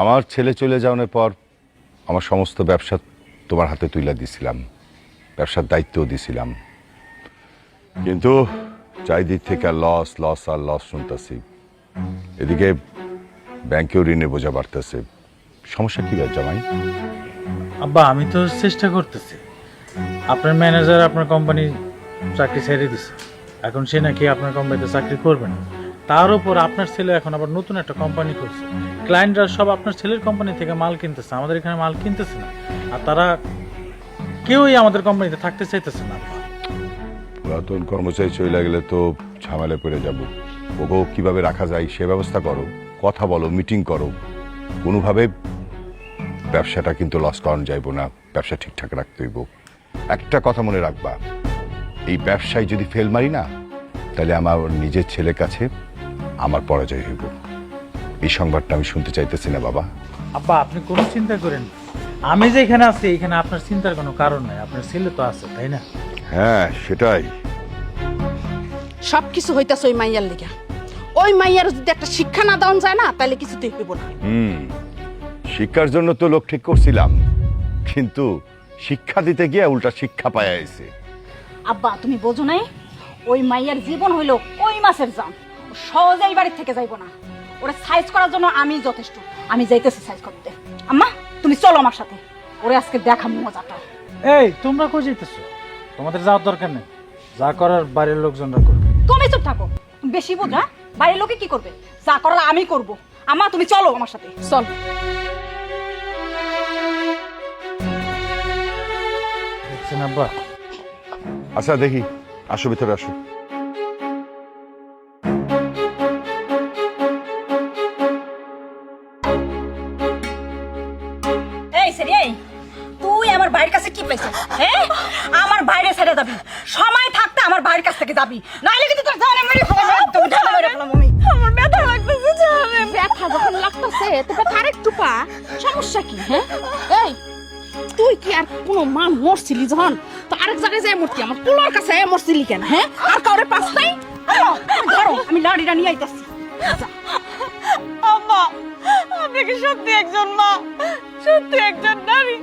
আমার ছেলে চলে যাওয়ার পর আমার সমস্ত ব্যবসা তোমার হাতে তুলে দিছিলাম। ব্যবসার দায়িত্বও দিছিলাম। কিন্তু চারিদিক থেকে আর লস লস আর লস শুনতেছি। এদিকে ব্যাংকেও ঋণের বোঝা বাড়তেছে। সমস্যা কি ভাই জামাই? আব্বা, আমি তো চেষ্টা করতেছি। আপনার ম্যানেজার আপনার কোম্পানি চাকরি ছেড়ে দিছে। এখন সে নাকি আপনার কোম্পানিতে চাকরি করবে না। তার উপর আপনার ছেলে এখন আবার নতুন একটা কোম্পানি করছে ক্লায়েন্টরা সব আপনার ছেলের কোম্পানি থেকে মাল কিনতেছে, আমাদের এখানে মাল কিনতেছে না। আর তারা কেউই আমাদের কোম্পানিতে থাকতে চাইতেছে না। পুরাতন কর্মচারী চলে গেলে তো ঝামেলায় পড়ে যাব। ওগো কীভাবে রাখা যায় সে ব্যবস্থা করো, কথা বলো মিটিং করো। কোনোভাবে ব্যবসাটা কিন্তু লস করানো যাইব না, ব্যবসা ঠিকঠাক রাখতে হইব। একটা কথা মনে রাখবা, এই ব্যবসায় যদি ফেল মারি না, তাহলে আমার নিজের ছেলের কাছে আমার পরাজয় হইব। এই সংবাদটা আমি শুনতে চাইতেছি না বাবা। আব্বা আপনি কোনো চিন্তা করেন আমি যে এখানে আছি এখানে আপনার চিন্তার কোনো কারণ নাই। আপনার ছেলে তো আছে তাই না? হ্যাঁ সেটাই। সব কিছু হইতাছে ওই মাইয়ার লেগা। ওই মাইয়ার যদি একটা শিক্ষা না দেওয়া যায় না তাহলে কিছুতেই হইব না। হুম শিক্ষার জন্য তো লোক ঠিক করছিলাম কিন্তু শিক্ষা দিতে গিয়ে উল্টা শিক্ষা পায় আইছে। আব্বা তুমি বোঝো নাই? ওই মাইয়ার জীবন হইল ওই মাসের জাম ও সহজেই বাড়ির থেকে যাইবো না। ওরা সাইজ করার জন্য আমি যথেষ্ট। আমি যাইতেছি সাইজ করতে। আম্মা তুমি চলো আমার সাথে। ওরে আজকে দেখা মজাটা। এই তোমরা কই যাইতেছো? তোমাদের যাওয়ার দরকার নেই। যা করার বাইরের লোকজনরা করবে। তুমি চুপ থাকো। তুমি বেশি বোঝা? বাড়ির লোকে কি করবে? যা করার আমি করব। আম্মা তুমি চলো আমার সাথে। চল। আচ্ছা দেখি। আসো ভিতরে আসো। সেরি এই তুই আমার বাড়ির কাছে কি পাইছিস? হ্যাঁ আমার বাইরে ছেড়ে যাবি। সময় থাকতে আমার বাড়ির কাছ থেকে যাবি। নাইলে কিন্তু তোর জানে মেরে আমি আমার ব্যথা লাগতেছে জানে ব্যথা যখন লাগতেছে তবে আরেকটু পা। সমস্যা কি? হ্যাঁ এই তুই কি আর কোনো মা মরছিলি যখন তো আরেক জায়গায় যাই মরতি। আমার পুলোর কাছে মরছিলি কেন হ্যাঁ আর কাউরে পাস নাই? ধরো আমি লাড়িটা নিয়ে আইতাছি। আম্মা আপনি কি সত্যি একজন মা? সত্যি একজন নারী।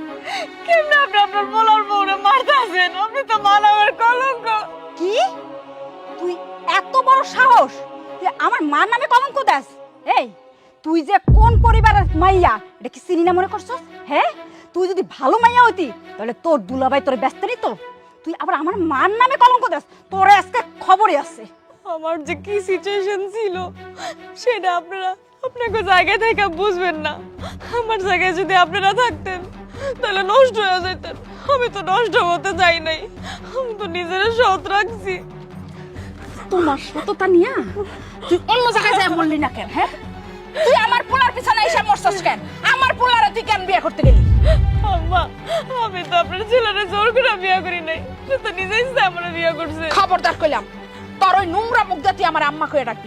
কেমনে আপনি আপনার বলার বউরে মারতেছেন? আপনি তো মানবের কলঙ্ক। কি? তুই এত বড় সাহস তুই আমার মার নামে কলঙ্ক দাস? এই তুই যে কোন পরিবারের মাইয়া এটা কি চিনি না মনে করছস? হ্যাঁ? তুই যদি ভালো মাইয়া হইতি তাহলে তোর দুলাভাই তোরে ব্যস্ত নিত। তুই আবার আমার মার নামে কলঙ্ক দাস? তোরে আজকে খবরই আছে। আমার যে কি সিচুয়েশন ছিল সেটা আপনারা আপনাকে জায়গায় থেকে বুঝবেন না। আমার জায়গায় যদি আপনারা থাকতেন তাহলে নষ্ট হয়ে যেতেন। আমি তো নষ্ট হতে যাই নাই। আমি তো নিজের সৎ রাখছি। তোমার সততা নিয়া তুই অন্য জায়গায় যাই মরলি না কেন হ্যাঁ? তুই আমার পোলার পিছনে এসে মরছস কেন? আমার পোলারে তুই কেন বিয়ে করতে গেলি? আম্মা আমি তো আপনার ছেলেরা জোর করে বিয়ে করি নাই। সে তো নিজেই আমার বিয়ে করছে। খবরদার কইলাম তোর ওই নোংরা মুখ দিয়ে তুই আমার আম্মা কয়ে রাখবি।